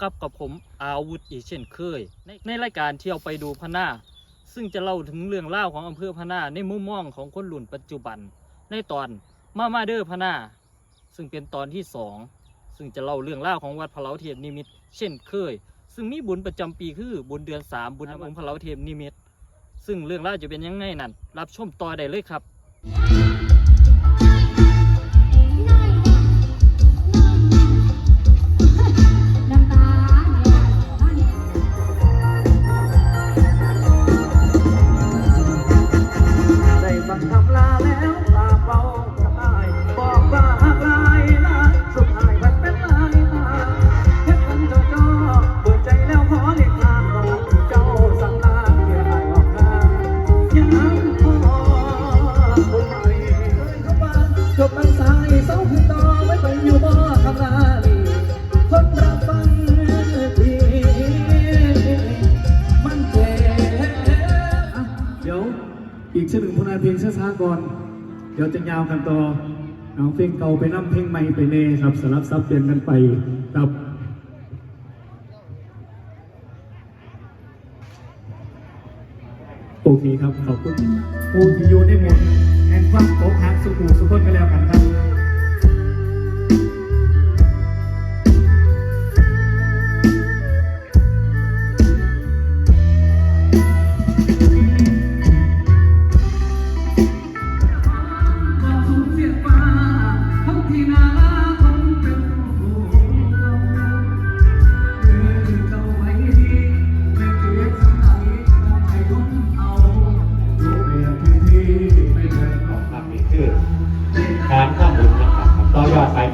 กับกับผมอาวุธอีกเช่นเคย ในในรายการเที่ยวไปดูพะนาซึ่งจะเล่าถึงเรื่องเล่าของอำเภอพะนาในมุมมองของคนรุ่นปัจจุบัน ในตอนมามาเดอร์พะนาซึ่งเป็นตอนที่สองซึ่งจะเล่าเรื่องเล่าของวัดพะเลาเทียมนิมิตเช่นเคย ซึ่งมีบุญประจำปีคือบุญเดือนสามบุญองค์พะเลาเทียมนิมิตซึ่งเรื่องเล่าจะเป็นยังไงนั่นรับชมต่อได้เลยครับ งผลงานเพลงช้าก่อน เดี๋ยวจะยาวกันต่อเอาเพลงเก่าไปน้ำเพลงใหม่ไปเน่ครับสลับซับเปลี่ยนกันไปครับโอเคครับขอบคุณผู้ที่อยู่ในหมดแห่งความโกหักสุขุสุขคนกันแล้วกันครับ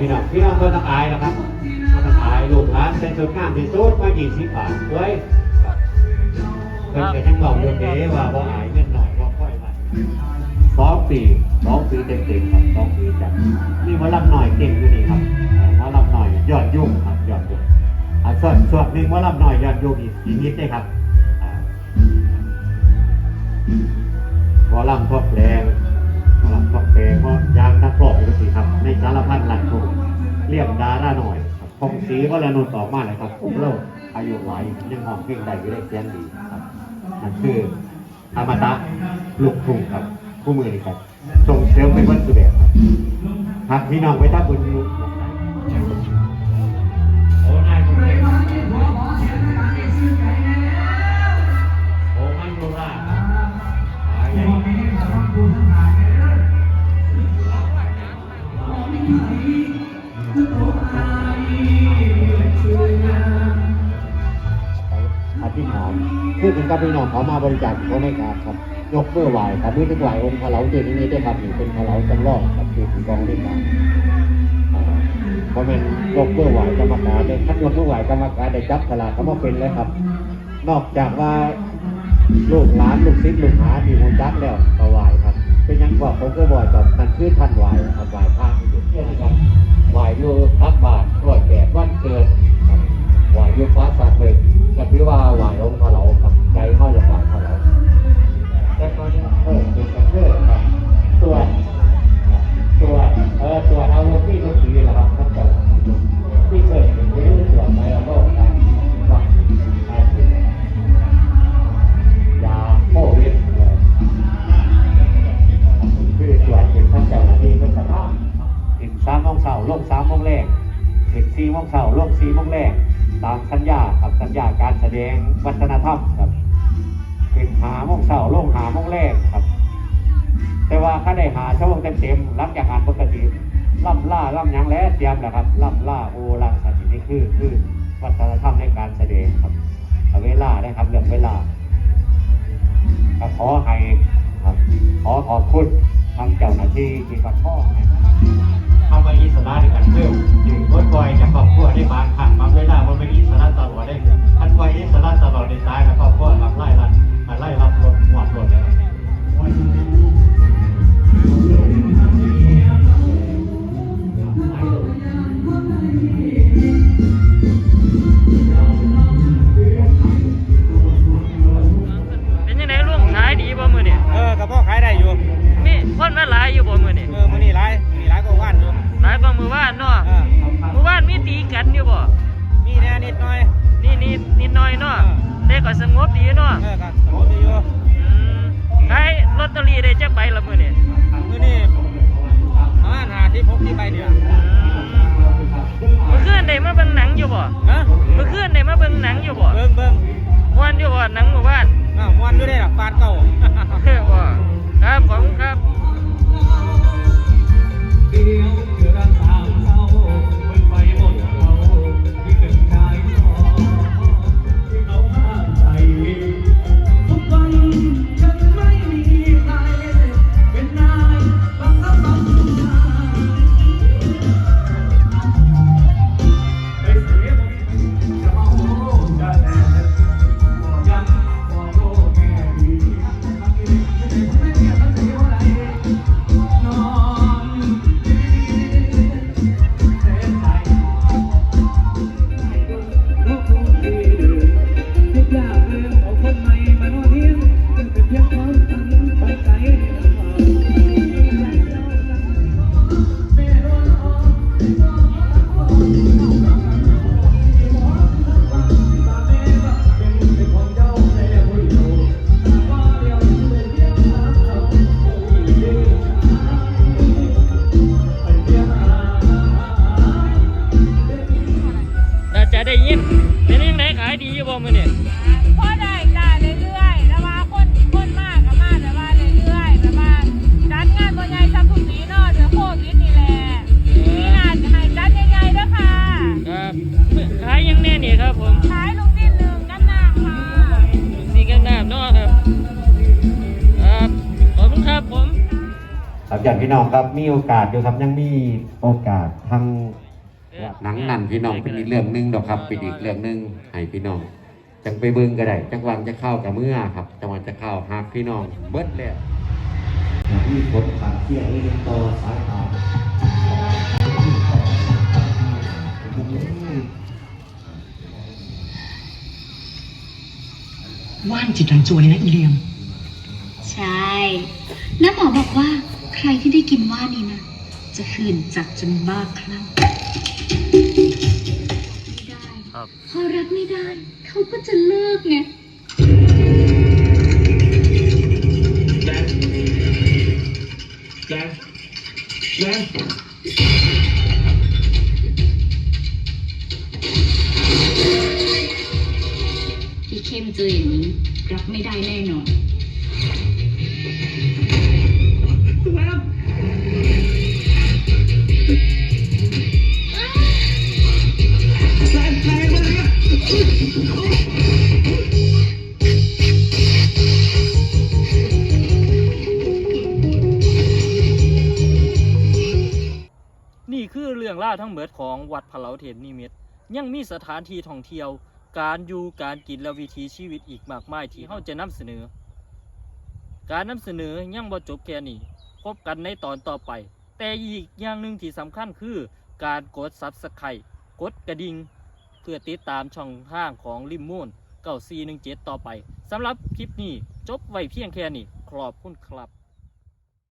พี่น้องพี่น้องก็ต้องอายนะครับก็ต้องอายลูกหลานเป็นสุดงามที่สุดมายี่สิบบาทไว้ยครับเพิ่นก็ยังบอกอยู่เด้ว่าบ่อายเงินหน่อยบ่ค่อยมาสองปีสองปีเต็มๆครับสองปีจัดนี่มาลำหน่อยเก่งอยู่นี่ครับมาลำหน่อยยอดยุ่งครับยอดยุ่งอะส่วนส่วนหนึ่งมาลำหน่อยยอดยุ่งอีกอีนิดได้ครับอ่าหมอลำทบแรง เพราะยางนักปลอกอยู่สิครับ ในสารพัดหลักถูกเรียบดาราหน่อยครับคงสีวรนุนนต่อมาเลยครับอุ้มโลกอายุไหวยังห้องเพลงใดก็ได้เสียงดีครับนั่นคืออมตะลูกทุ่งครับผู้มือนี่ครับส่งเสริมเป็นวันสุดแบบครับหากพี่น้องไว้ท้าบุญลู คือถึงกับพี่น้องเขามาบริจาคเขาไม่ขาดครับ ยกเมื่อไหวครับมือถึงไหวองค์พระเหลาเจดีย์นี้ได้ครับนี่เป็นพระเหลาจำลองครับคือถึงกองด้วยกันอ่าเพราะมันยกเมื่อไหวกรรมการได้คัดยกเมื่อไหวกรรมการได้จับฉลากเขามาเป็นเลยครับ นอกจากว่าลูกหลานลูกศิษย์ลูกหาที่มูจักแล้วก็ไหวครับ เป็นอยังบอกผมก็บ่อยกับนั่นคือท่านไหวครับไหวพระ ญญาการแสดงวัฒนธรรมครับถึงหาโมงเช้าร่วมหาโมงแรกครับ แต่ว่าถ้าได้หาช่วงเต็มๆหลังจากงานปกติล่ำล่าล่ำยังแล้วเตรียมแหละครับล่ำล่าโอลังสันนี่คือคือวัฒนธรรมในการแสดงครับเอาเวลาได้ครับเรื่องเวลาก็ขอให้ครับขอขอบคุณทางเจ้าหน้าที่ที่กับพ่อให้ เข้าไปอิสระในการเที่ยวยืนรถไฟจากครอบครัวได้บางครั้งบางเวลาบนไม่อิสระตลอดได้ท่านไว้อิสระตลอดในตายแล้วครอบครัวรับไล่รับไล่รับรถหวดรถเลย กันอยู่บ่มมีแน่นิดหน่อยนี่นิดนิดหน่อยเนาะแต่ก็สงบดีเนาะเออครับสมมติอยู่อืมขายลอตเตอรี่ได้จักใบละมื้อนี่มื้อนี้ประมาณห้าที่พกที่ใบเนี่ยเมื่อคืนได้มาเบิ่งหนังอยู่บ่ฮะเมื่อคืนได้มาเบิ่งหนังอยู่บ่เบิ่งเบิ่งม่วนอยู่บ่หนังหมู่บ้านอ่ามวนอยู่ได้หรอฟาดเก่า จะได้ยินเป็นยังไงขายดีอยู่บ่มื้อนี่พอได้จ้าเรื่อยๆแล้วว่าคนคนมากก็มากแต่ว่าเรื่อยๆแบบว่าจัดงานบ่ใหญ่ซักทุกปีเนาะเดือนโควิดนี่แหละมีงานให้จัดใหญ่ๆเด้อค่ะครับมื้อขายยังแน่นี่ครับผมขายลูกชิ้นหนึ่งกันนางค่ะสีกันน้ำเนาะครับครับขอบคุณครับผมครับอย่างพี่น้องครับมีโอกาสอยู่ครับยังมีโอกาสทาง หนังนั่นพี่น้องเป็นอีกเรื่องหนึงดอกครับเป็นอีกเรื่องหนึงให้พี่น้อง จังไปเบิ่งก็ได้จังหวังจะเข้ากับเมื่อครับ จังหวังจะเข้าหากพี่น้อง เบิดแล้วมีผลขัดเที่ยงเรื่องต่อสายตาว่านจิตรังจวนเลยนะอีเลียม ใช่แล้วหมอบอกว่าใครที่ได้กินว่านนี้นะ จะขืนจัดจนบ้าคลั่งไม่ได้ ครับ พอรักไม่ได้ เขาก็จะเลิกไงพี่เข้มเจออย่างนี้ รับไม่ได้แน่นอน นี่คือเรื่องราวทั้งหมดของวัดพะเหลาเทพนิมิตรยังมีสถานที่ท่องเที่ยว การอยู่การกินและวิถีชีวิตอีกมากมายที่เราจะนำเสนอ การนำเสนอยังบ่จบแค่นี้พบกันในตอนต่อไป แต่อีกอย่างหนึ่งที่สำคัญคือการกด Subscribe กดกระดิ่ง พื่อติดตามช่องทางของริมมูน9417ต่อไปสำหรับคลิปนี้จบไว้เพียงแค่นี้ขอบคุณครับ